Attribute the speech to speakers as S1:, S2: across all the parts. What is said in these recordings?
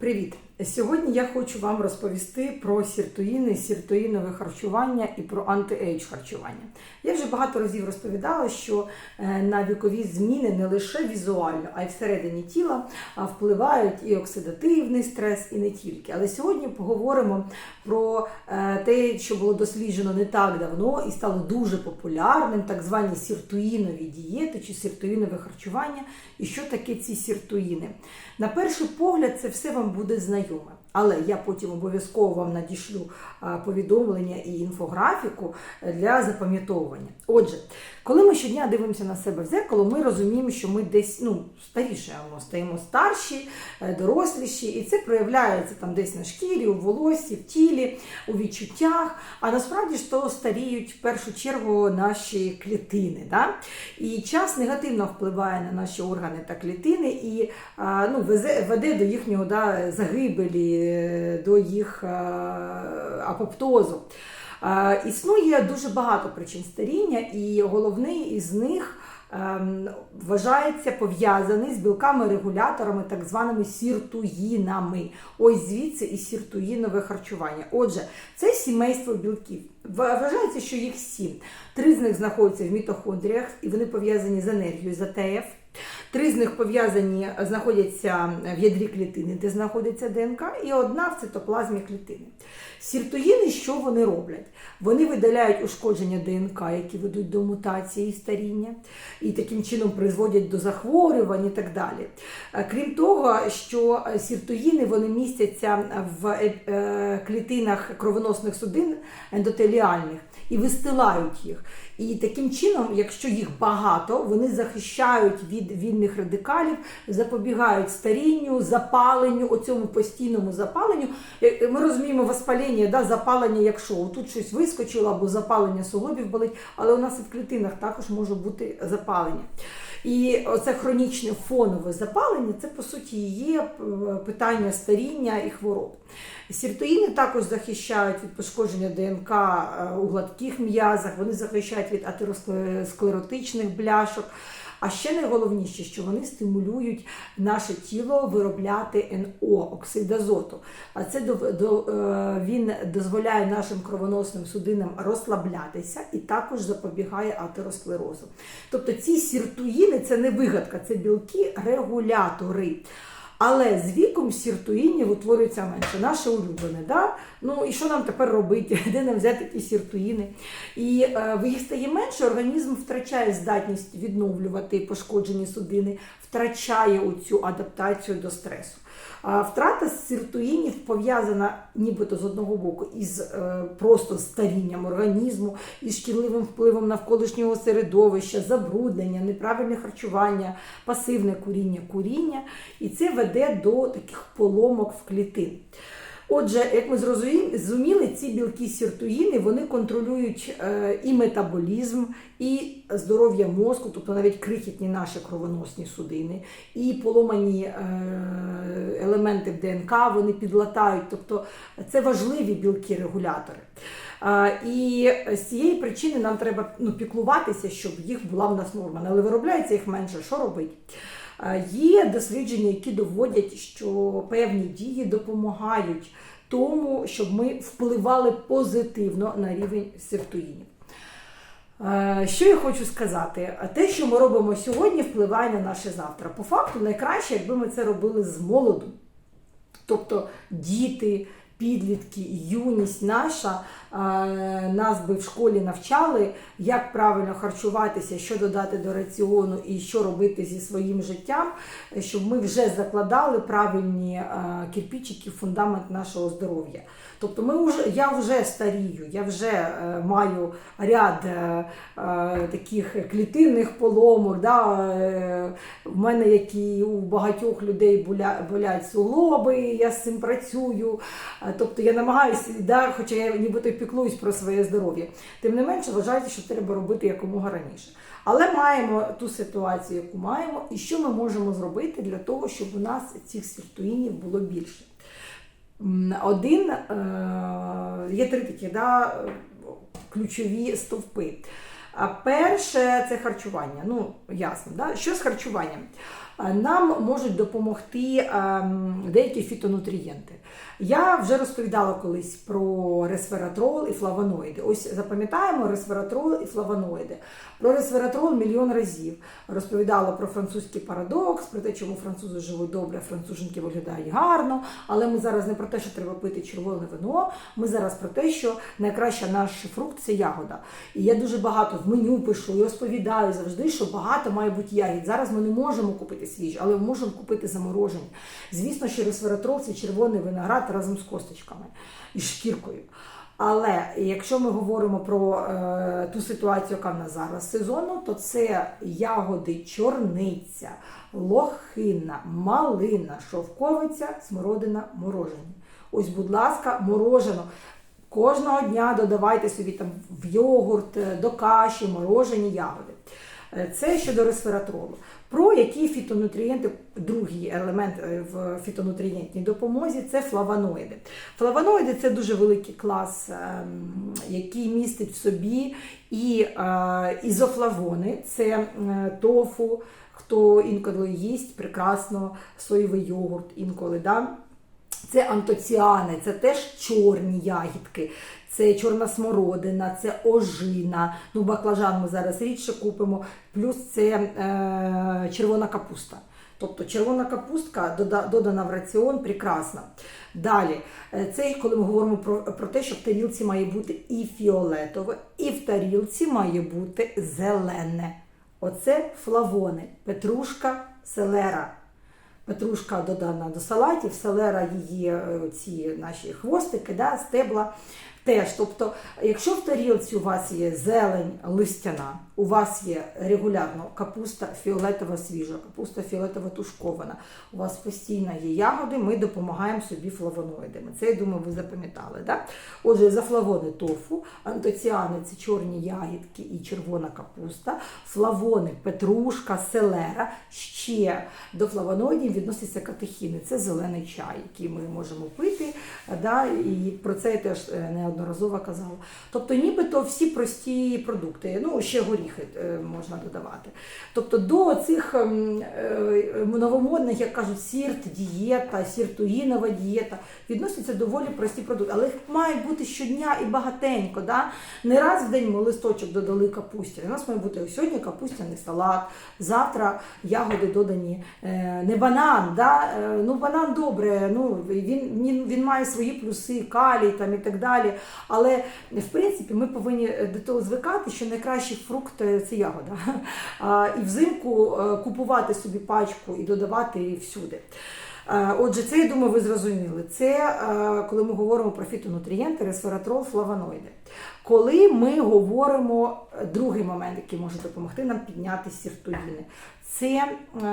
S1: Привіт! Сьогодні я хочу вам розповісти про сіртоїни, сіртоїнове харчування і про антиейдж харчування. Я вже багато разів розповідала, що е, на вікові зміни не лише візуально, а й всередині тіла впливають і оксидативний стрес, і не тільки. Але сьогодні поговоримо про е, те, що було досліджено не так давно і стало дуже популярним, так звані сіртуїнові дієти чи сіртуїнове харчування. І що таке ці сіртуїни? На перший погляд, це все вам буде знайоме. Але я потім обов'язково вам надішлю повідомлення і інфографіку для запам'ятовування. Отже, коли ми щодня дивимося на себе в зеркало, ми розуміємо, що ми десь ну, старішаємо, стаємо старші, е, доросліші, і це проявляється там десь на шкірі, у волосі, в тілі, у відчуттях. А насправді ж то старіють в першу чергу наші клітини. Да? І час негативно впливає на наші органи та клітини і ну, веде до їхнього да, загибелі, е, до їх апоптозу. Існує дуже багато причин старіння, і головний із них ем, вважається пов'язаний з білками-регуляторами, так званими сіртуїнами. Ось звідси і сіртуїнове харчування. Отже, це сімейство білків. Вважається, що їх сім. Три з них знаходяться в мітохондріях, і вони пов'язані з енергією з АТФ. Три з них пов'язані знаходяться в ядрі клітини, де знаходиться ДНК, і одна в цитоплазмі клітини. Сіртоїни, що вони роблять? Вони видаляють ушкодження ДНК, які ведуть до мутації і старіння, і таким чином призводять до захворювань і так далі. Е, Крім того, що е, сіртоїни вони містяться в е, е, клітинах кровоносних судин ендотеліальних і вистилають їх. І таким чином, якщо їх багато, вони захищають від вільних радикалів, запобігають старінню, запаленню, оцьому постійному запаленню. Е, Ми розуміємо воспалення, да, запалення як шоу. Тут щось вискочило або запалення суглобів болить, але у нас і в клітинах також може бути запалення. І оце хронічне фонове запалення це по суті є е, питання старіння і хвороб. Сіртоїни також захищають від пошкодження ДНК е, у гладких м'язах, вони захищають від атеросклеротичних бляшок. А ще найголовніше, що вони стимулюють наше тіло виробляти НО, оксид азоту. А це до, до, е, він дозволяє нашим кровоносним судинам розслаблятися і також запобігає атеросклерозу. Тобто ці сіртуїни це не вигадка, це білки регулятори. Але з віком сіртуїнів утворюється менше. Наше улюблене. Да? Ну і що нам тепер робити? Де нам взяти ті сіртуїни? І е, їх стає менше, організм втрачає здатність відновлювати пошкоджені судини, втрачає оцю адаптацію до стресу. Втрата сиртуїнів пов'язана нібито з одного боку із е, просто старінням організму, із шкідливим впливом навколишнього середовища, забруднення, неправильне харчування, пасивне куріння, куріння. І це веде до таких поломок в клітин. Отже, як ми зрозуміли, ці білки сіртуїни вони контролюють е, і метаболізм, і здоров'я мозку, тобто навіть крихітні наші кровоносні судини, і поломані е, елементи в ДНК вони підлатають. Тобто це важливі білки-регулятори. Е, І з цієї причини нам треба ну, піклуватися, щоб їх була в нас норма. Але виробляється їх менше. Що робити? Є дослідження, які доводять, що певні дії допомагають тому, щоб ми впливали позитивно на рівень сіртуїнів. Е, Що я хочу сказати? Те, що ми робимо сьогодні, впливає на наше завтра. По факту, найкраще, якби ми це робили з молоду. Тобто діти, підлітки, юність наша нас би в школі навчали, як правильно харчуватися, що додати до раціону і що робити зі своїм життям, е, щоб ми вже закладали правильні е, кирпичики фундамент нашого здоров'я. Тобто ми вже, я вже старію, я вже е, маю ряд е, е, таких клітинних поломок. Да, е, в мене, як і у багатьох людей, боля, болять суглоби, я з цим працюю. Е, Тобто я намагаюся, да, хоча я нібито піклуюсь про своє здоров'я. Тим не менше, вважається, що треба робити якомога раніше. Але маємо ту ситуацію, яку маємо, і що ми можемо зробити для того, щоб у нас цих сіртуїнів було більше. Один е, є три такі да, ключові стовпи. Перше це харчування. Ну, ясно, да? що з харчуванням? е, нам можуть допомогти ем, деякі фітонутрієнти. Я вже розповідала колись про ресвератрол і флавоноїди. Ось запам'ятаємо ресвератрол і флавоноїди. Про ресвератрол мільйон разів розповідала про французький парадокс, про те, чому французи живуть добре, француженки виглядають гарно. Але ми зараз не про те, що треба пити червоне вино. Ми зараз про те, що найкраща наш фрукт це ягода. І я дуже багато в меню пишу і розповідаю завжди, що багато має бути ягід. Зараз ми не можемо купити свіжі, але можемо купити заморожені. Звісно, що ресвератрол це червоний виноград разом з косточками і шкіркою. Але якщо ми говоримо про е, ту ситуацію, яка в нас зараз сезонну, то це ягоди чорниця, лохина, малина, шовковиця, смородина, морожені. Ось, будь ласка, морожено. Кожного дня додавайте собі там в йогурт, е, до каші, морожені ягоди. Е, Це щодо ресвератролу. Про які фітонутрієнти, другий елемент е, в фітонутрієнтній допомозі це флавоноїди. Флавоноїди це дуже великий клас, ем, який містить в собі і е, ізофлавони, це тофу, хто інколи їсть прекрасно соєвий йогурт інколи. Да? Це антоціани, це теж чорні ягідки, це чорна смородина, це ожина. Ну, баклажан ми зараз рідше купимо, плюс це е, червона капуста. Тобто червона капустка додана в раціон прекрасна. Далі, е, це коли ми говоримо про, про те, що в тарілці має бути і фіолетове, і в тарілці має бути зелене. Оце флавони, петрушка, селера. Петрушка додана до салатів, селера її е, ці наші хвостики, да, стебла теж. Тобто, якщо в тарілці у вас є зелень листяна, у вас є регулярно капуста фіолетова свіжа, капуста фіолетова тушкована, у вас постійно є ягоди, ми допомагаємо собі флавоноїдами. Це, я думаю, ви запам'ятали. Да? Отже, за флавони тофу, антоціани це чорні ягідки і червона капуста, флавони, петрушка, селера. Ще до флавоноїдів відносяться катехіни. Це зелений чай, який ми можемо пити. Да? І про це я теж е, неодноразово казала. Тобто, нібито всі прості продукти, ну ще горіхи е, можна додавати. Тобто до цих ем, е, новомодних, як кажуть, сірт, дієта, сіртуїнова дієта, відносяться доволі прості продукти. Але їх має бути щодня і багатенько. Да? Не раз в день ми листочок додали капусті. У нас має бути сьогодні капустяний салат, завтра ягоди додані. Е, не банан, да? ну банан добре, ну, він, він, він має свої плюси, калій там, і так далі. Але в принципі ми повинні до того звикати, що найкращий фрукт е, це ягода. І взимку е, купувати собі пачку і додавати її всюди. Е, Отже, це я думаю, ви зрозуміли. Це е, коли ми говоримо про фітонутрієнти, ресвератрол, флавоноїди. Коли ми говоримо е, другий момент, який може допомогти нам підняти сіртуїни, це е,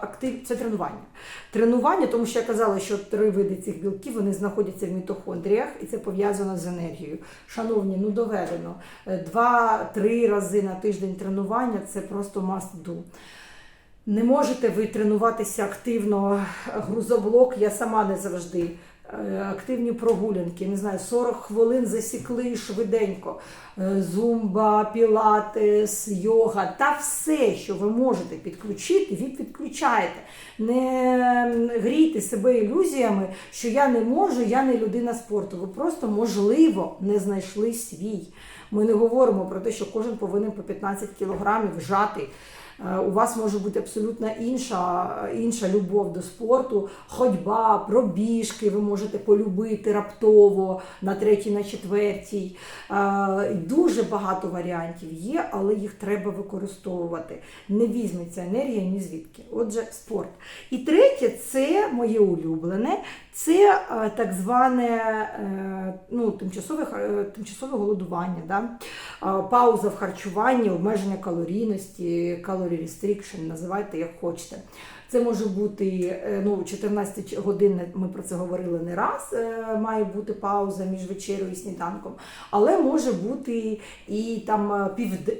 S1: актив, це тренування. Тренування, тому що я казала, що три види цих білків вони знаходяться в мітохондріях, і це пов'язано з енергією. Шановні, ну доведено. Е, Два-три рази на тиждень тренування це просто must do. Не можете ви тренуватися активно грузоблок, я сама не завжди. Е, Активні прогулянки, не знаю, 40 хвилин засікли швиденько. Е, Зумба, пілатес, йога та все, що ви можете підключити, ви підключаєте. Не грійте себе ілюзіями, що я не можу, я не людина спорту. Ви просто, можливо, не знайшли свій. Ми не говоримо про те, що кожен повинен по 15 кілограмів вжати. Е, У вас може бути абсолютно інша, інша любов до спорту, ходьба, пробіжки, ви можете полюбити раптово на третій, на четвертій. Е, Дуже багато варіантів є, але їх треба використовувати. Не візьметься енергія ні звідки. Отже, спорт. І третє, це моє улюблене, це е, так зване е, ну, тимчасове, е, тимчасове голодування. Да? Пауза в харчуванні, обмеження калорійності, calorie restriction, називайте як хочете. Це може бути е, ну, 14 годин, ми про це говорили не раз, е, має бути пауза між вечерею і сніданком, але може бути і там е,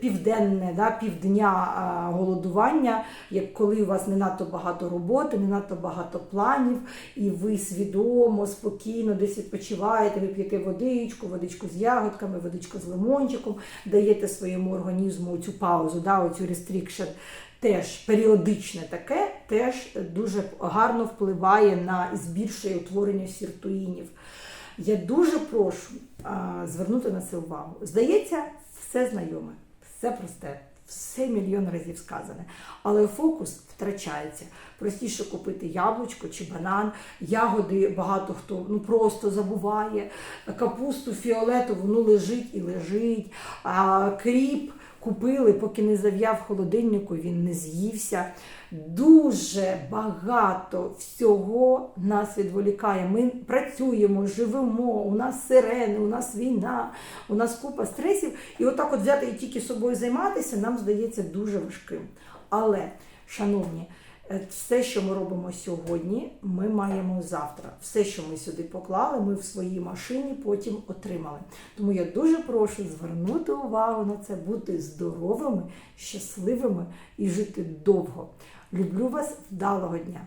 S1: південне, да, півдня е, голодування, як коли у вас не надто багато роботи, не надто багато планів, і ви свідомо, спокійно десь відпочиваєте, ви п'єте водичку, водичку з ягодками, водичку з лимончиком, даєте своєму організму цю паузу, да, оцю restriction. Теж періодичне таке, теж дуже гарно впливає на збільшує утворення сіртуїнів. Я дуже прошу а, звернути на це увагу. Здається, все знайоме, все просте, все мільйон разів сказане. Але фокус втрачається. Простіше купити яблучко чи банан, ягоди багато хто ну просто забуває. Капусту фіолетову ну лежить і лежить. А кріп купили, поки не зав'яв холодильнику, він не з'ївся. Дуже багато всього нас відволікає. Ми працюємо, живемо, у нас сирени, у нас війна, у нас купа стресів. І отак от взяти і тільки собою займатися нам здається дуже важким. Але, шановні, все, що ми робимо сьогодні, ми маємо завтра. Все, що ми сюди поклали, ми в своїй машині потім отримали. Тому я дуже прошу звернути увагу на це, бути здоровими, щасливими і жити довго. Люблю вас, вдалого дня!